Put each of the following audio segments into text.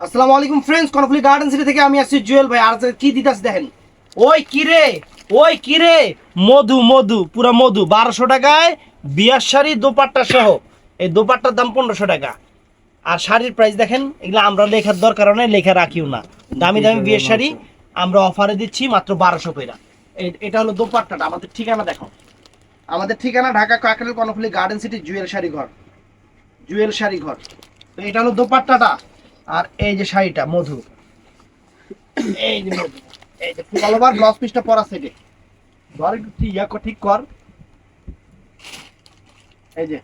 আসসালামু আলাইকুম friends কনফ্লি garden city থেকে আমি আসছি জুয়েল ভাই। আর কি দিতাস দেখেন। ওই কিরে ওই কিরে মধু মধু, পুরো মধু। বারোশো টাকায় বিয়ার শাড়ি, দোপাট্টা সহ। এই দোপাট্টার দাম পনেরোশো টাকা। আর শাড়ির প্রাইস দেখেন, এগুলো আমরা লেখার দরকার নেই, লেখা রাখিও না। দামি দামি বিয়ের শাড়ি আমরা অফারে দিচ্ছি মাত্র বারোশো এই- এটা হলো দোপাট্টাটা। আমাদের ঠিকানা দেখো। আমাদের ঠিকানা ঢাকা কাকরেল কনফ্লি গার্ডেন সিটি জুয়েল শাড়ি ঘর জুয়েল শাড়ি ঘর তো এটা হলো দোপাট্টাটা। আর এই যে শাড়িটা মধু। এই যে মধু এই যে ওভার ব্লাউজ পিসটা পরা সেটে ধর একটু ঠিক কর, এই যে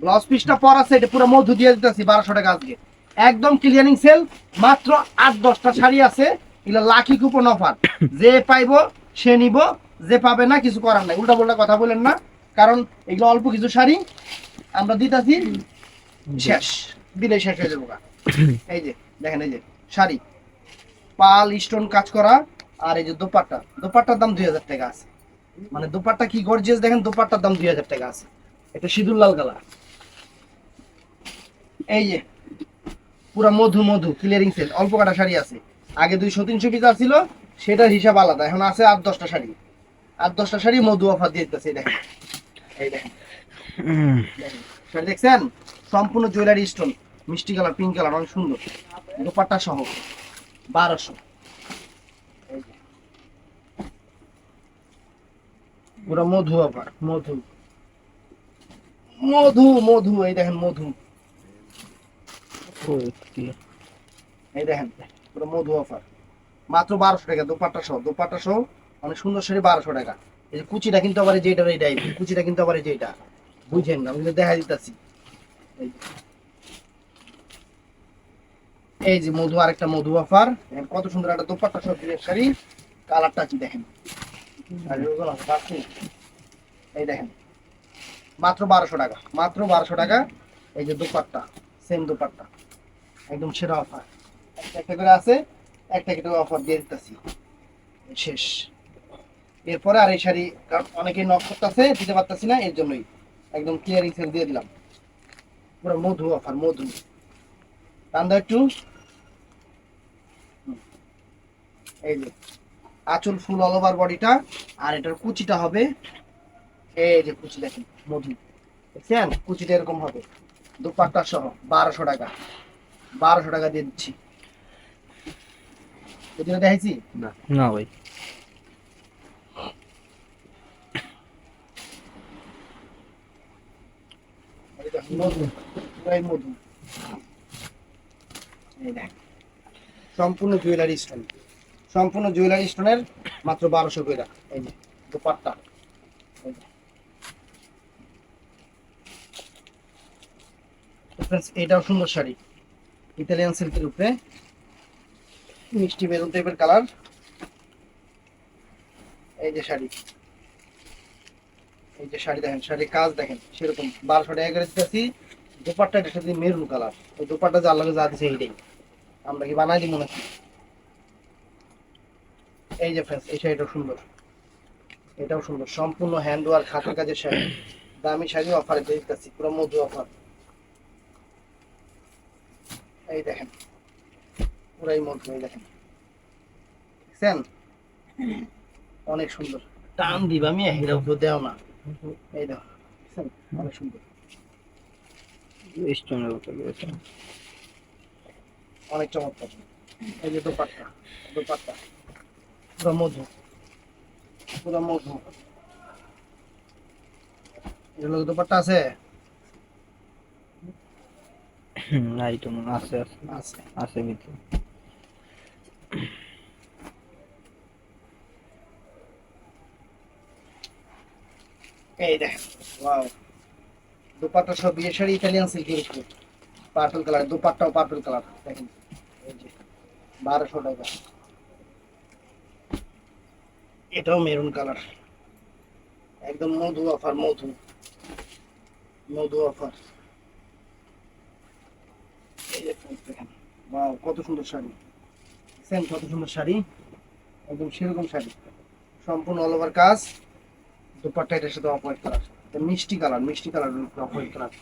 ব্লাউজ পিসটা পরা সেটে পুরো মধু দিয়ে দিতেছি বারোশো টাকা আজকে। একদম ক্লিয়ারিং সেল মাত্র আট দশটা শাড়ি আছে। এগুলো লাকি কুপন অফার যে পাইবো সে নিব যে পাবে না কিছু করার নাই। উল্টা পাল্টা কথা বলেন না। কারণ এগুলো অল্প কিছু শাড়ি আমরা দিতাছি শেষ। দিলে শেষ হয়ে যাব। এই যে দেখেন এই যে শাড়ি। পাল স্টোন কাজ করা আর এই যে দোপাট্টা। দোপাট্টার দাম দুই হাজার টাকা আছে। মানে দোপাট্টা কি গর্জিয়াস দেখেন দোপাট্টার দাম দুই হাজার টাকা আছে। এটা সিঁদুর লাল কালার। এই যে পুরা মধু মধু ক্লিয়ারিং সেল অল্প কাটা শাড়ি আছে। আগে দুইশো তিনশো পিস ছিল সেটার হিসাব আলাদা। এখন আছে আট দশটা শাড়ি। আট দশটা শাড়ি মধু অফার দিয়ে দিতেছে দেখেন। এই দেখেন। শাড়ি দেখছেন? সম্পূর্ণ জুয়েলারি স্টোন মিষ্টি কালার পিঙ্ক কালার, অনেক সুন্দর। দোপাট্টা সহ, বারোশো। পুরো মধু আবার, মধু। মধু মধু, এই দেখেন মধু। এই দেখেন পুরো মধু অফার। মাত্র বারোশো টাকা, দোপাট্টা সহ দোপাট্টা সহ, অনেক সুন্দর শাড়ি, বারোশো টাকা। এই যে কুচিটা কিন্তু আবার এই যে এটার এইটাই কুচিটা কিন্তু আবার এই যে এটা। বুঝেন আমি দেখা দিতেছি। এই যে মধু আর একটা মধু অফার কত সুন্দর একটা দোপাট্টা সহ বিয়ের শাড়ি। কালারটা কি দেখেন। এই দেখেন, মাত্র বারোশো টাকা, মাত্র বারোশো টাকা। এই যে দোপাট্টা সেম দোপাট্টা। একদম সেরা অফার একটা একটা করে আছে, একটা একটা অফার দিয়ে দিতেছি। শেষ। এরপরে আর এই শাড়ি, কারণ অনেকে নক করতেছে, দিতে পারতেছি না, এর জন্যই একদম ক্লিয়ারিং সেল দিয়ে দিলাম। পুরো মধু অফার মধু। টান একটু। এই যে আঁচল ফুল অল ওভার বডিটা আর এটার কুচিটা হবে এই যে কুচি দেখেন মধু দেখছেন? কুচিটা এরকম হবে। দুপাট্টা সহ বারোশো টাকা। বারোশো টাকা দিয়ে দিচ্ছি। কুচিটা দেখাইছি না। ভাই। মধু সম্পূর্ণ জুয়েলারি স্টোন সম্পূর্ণ জুয়েলারি স্টোনের মাত্র বারোশো কইরা এই যে, দুপাট্টা। এটাও সুন্দর শাড়ি। ইতালিয়ান সিল্কের উপরে। মিষ্টি মেরুন টাইপের কালার এই যে শাড়ি। এই যে শাড়ি দেখেন, শাড়ির কাজ দেখেন, সেরকম। বারোশো টাকা করে দিতেছি। দোপাট্টা সাথে মেরুন কালার ওই দোপাট্টা যা লাগে যা দিছে এইটাই। আমরা কি বানাই দিব নাকি এই যে ফ্রেন্ডস এই শাড়িটাও সুন্দর। এটাও সুন্দর। সম্পূর্ণ হ্যান্ড ওয়ার্ক হাতের কাজের শাড়ি। দামি শাড়ি অফারে দিয়ে দিতেছি পুরো মধু অফার এই দেখেন পুরাই মধু এই দেখেন। দেখছেন? অনেক সুন্দর। টান দিবা আমি হেরা উপর দেও না। এই দেখো দেখছেন? অনেক সুন্দর। অনেক চমৎকার। এই যে দোপাট্টা দোপাট্টা। পুরো মধু পুরো মধু এগুলো দোপাট্টা আছে না এই তো মনে আছে আছে আছে ভিতরে এই দেখেন ওয়াও দোপাট্টা সব বিয়ে শাড়ি ইতালিয়ান সিল্কের উপরে। পার্পল কালার দোপাট্টাও পার্পল কালার দেখেন বারোশো টাকা। এটাও মেরুন কালার একদম মধু অফার মধু। মধু অফার ওয়াও কত সুন্দর শাড়ি। সেম কত সুন্দর শাড়ি। একদম সেরকম শাড়ি। সম্পূর্ণ অল ওভার কাজ। দুপাট্টা এটার সাথে অফ কালার মিষ্টি কালার মিষ্টি colour off colour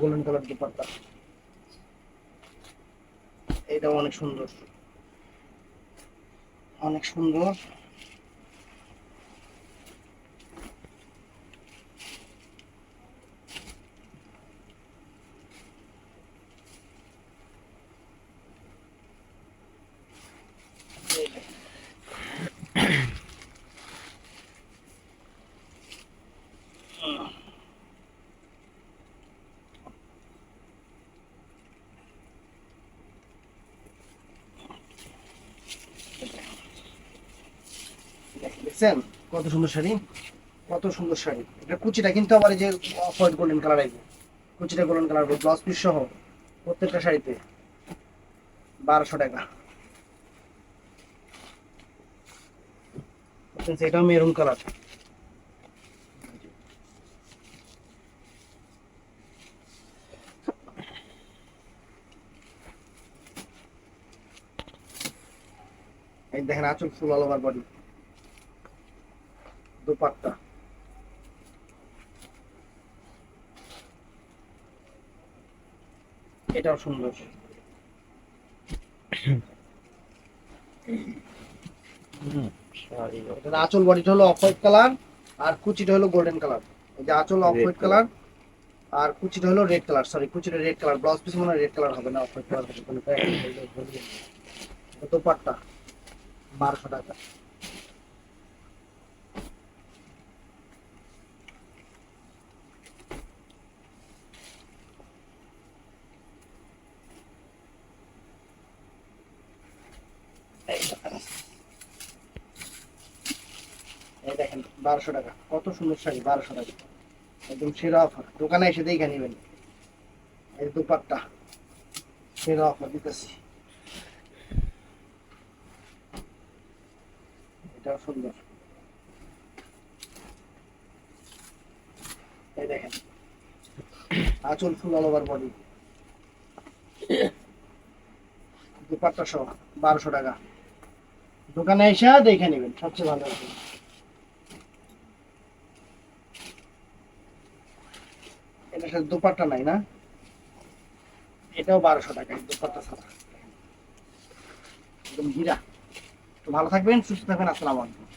golden colour dupatta. এটাও অনেক সুন্দর। অনেক সুন্দর। দেখছেন? কত সুন্দর শাড়ি? কত সুন্দর শাড়ি। এটা কুচিটা কিন্তু আবার যে হোয়াইট গোল্ডেন কালার আসবে কুচিটা গোল্ডেন কালার ব্লাউজ পিস সহ প্রত্যেকটা শাড়িতে। বারোশো টাকা। এটাও মেরুন কালার দেখেন, আচল full all over body dupatta এটাও সুন্দর। আঁচল বডিটা হলো অফ হোয়াইট কালার আর কুচিটা হলো গোল্ডেন কালার। যে আঁচল অফ হোয়াইট কালার। আর কুচিটা হলো রেড কালার সরি কুচিটা রেড কালার ব্লাউজ পিস মনে রেড কালার হবে না অফ হোয়াইট কালার হবে দুপাট্টা বারোশো টাকা এই দেখেন। এই দেখেন বারোশো টাকা। কত সুন্দর শাড়ি, বারোশো টাকা। একদম সেরা অফার দোকানে এসে দেখে নেবেন। এই দুপাট্টা। সেরা অফার দিতেছি। এটাও সুন্দর। এই দেখেন। আঁচল full all over body dupatta সহ, বারোশো টাকা। দোকানে এসে দেখে নেবেন, সবচেয়ে ভালো এটার সাথে দুপাট্টা নাই না? এটাও বারোশো টাকা, দুপাট্টা ছাড়া। একদম হীরা। ভালো থাকবেন, সুস্থ থাকবেন, আসসালামু আলাইকুম।